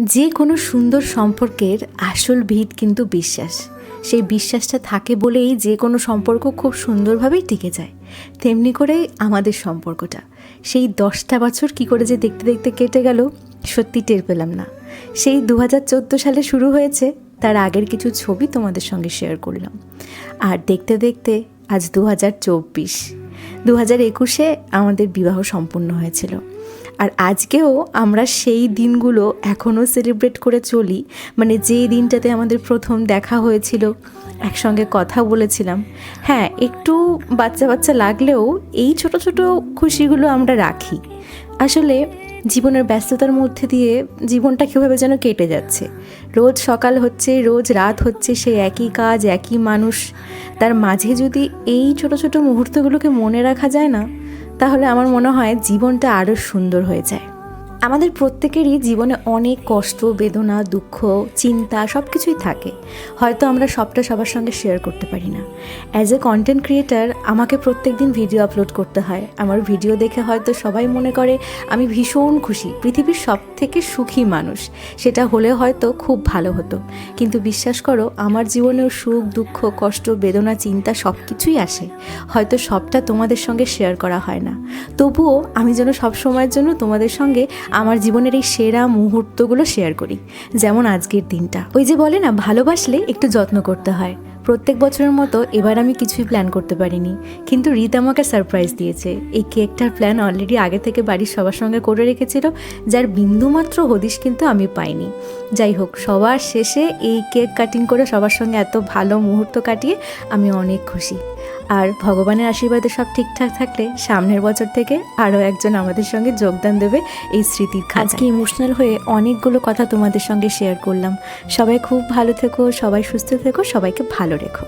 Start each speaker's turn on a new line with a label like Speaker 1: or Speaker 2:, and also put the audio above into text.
Speaker 1: যে কোনো সুন্দর সম্পর্কের আসল ভিত কিন্তু বিশ্বাস। সেই বিশ্বাসটা থাকে বলেই যে কোনো সম্পর্ক খুব সুন্দরভাবেই টিকে যায়। তেমনি করেই আমাদের সম্পর্কটা। সেই দশটা বছর কি করে যে দেখতে দেখতে কেটে গেল, সত্যি টের পেলাম না। সেই দু হাজার চোদ্দ সালে শুরু হয়েছে, তার আগের কিছু ছবি তোমাদের সঙ্গে শেয়ার করলাম। আর দেখতে দেখতে আজ দু হাজার চব্বিশ। দু হাজার একুশে আমাদের বিবাহ সম্পূর্ণ হয়েছিল। আর আজকেও আমরা সেই দিনগুলো এখনও সেলিব্রেট করে চলি। মানে যে দিনটাতে আমাদের প্রথম দেখা হয়েছিল, একসঙ্গে কথা বলেছিলাম। হ্যাঁ একটু বাচ্চা বাচ্চা লাগলেও এই ছোট ছোট খুশিগুলো আমরা রাখি। আসলে জীবনের ব্যস্ততার মধ্যে দিয়ে জীবনটা কীভাবে যেন কেটে যাচ্ছে। রোজ সকাল হচ্ছে, রোজ রাত হচ্ছে, সেই একই কাজ, একই মানুষ। তার মাঝে যদি এই ছোট ছোট মুহূর্তগুলোকে মনে রাখা যায় না তাহলে আমার মনে হয় জীবনটা আরও সুন্দর হয়ে যায়। আমাদের প্রত্যেকেরই জীবনে অনেক কষ্ট, বেদনা, দুঃখ, চিন্তা সব কিছুই থাকে। হয়তো আমরা সবটা সবার সঙ্গে শেয়ার করতে পারি না। অ্যাজ এ কন্টেন্ট ক্রিয়েটার আমাকে প্রত্যেক দিন ভিডিও আপলোড করতে হয়। আমার ভিডিও দেখে হয়তো সবাই মনে করে, আমি ভীষণ খুশি। পৃথিবীর সব থেকে সুখী মানুষ। সেটা হলে হয়তো খুব ভালো হতো। কিন্তু বিশ্বাস করো, আমার জীবনেও সুখ, দুঃখ, কষ্ট, বেদনা, চিন্তা সব কিছুই আসে। হয়তো সবটা তোমাদের সঙ্গে শেয়ার করা হয় না। তবুও আমি যেন সব সময়ের জন্য তোমাদের সঙ্গে আমার জীবনের এই সেরা মুহূর্তগুলো শেয়ার করি। যেমন আজকের দিনটা। ওই যে বলে না, ভালোবাসলে একটু যত্ন করতে হয়। প্রত্যেক বছরের মতো এবার আমি কিছুই প্ল্যান করতে পারিনি। কিন্তু রীত আমাকে সারপ্রাইজ দিয়েছে। এই কেকটার প্ল্যান অলরেডি আগে থেকে বাড়ির সবার সঙ্গে করে রেখেছিল, যার বিন্দুমাত্র হদিশ কিন্তু আমি পাইনি। যাই হোক, সবার শেষে এই কেক কাটিং করে সবার সঙ্গে এত ভালো মুহূর্ত কাটিয়ে আমি অনেক খুশি। আর ভগবানের আশীর্বাদে সব ঠিকঠাক থাকলে সামনের বছর থেকে আরও একজন আমাদের সঙ্গে যোগদান দেবে এই স্মৃতির আজকে ইমোশনাল হয়ে অনেকগুলো কথা তোমাদের সঙ্গে শেয়ার করলাম। সবাই খুব ভালো থেকো, সবাই সুস্থ থেকো, সবাইকে ভালো রেখো।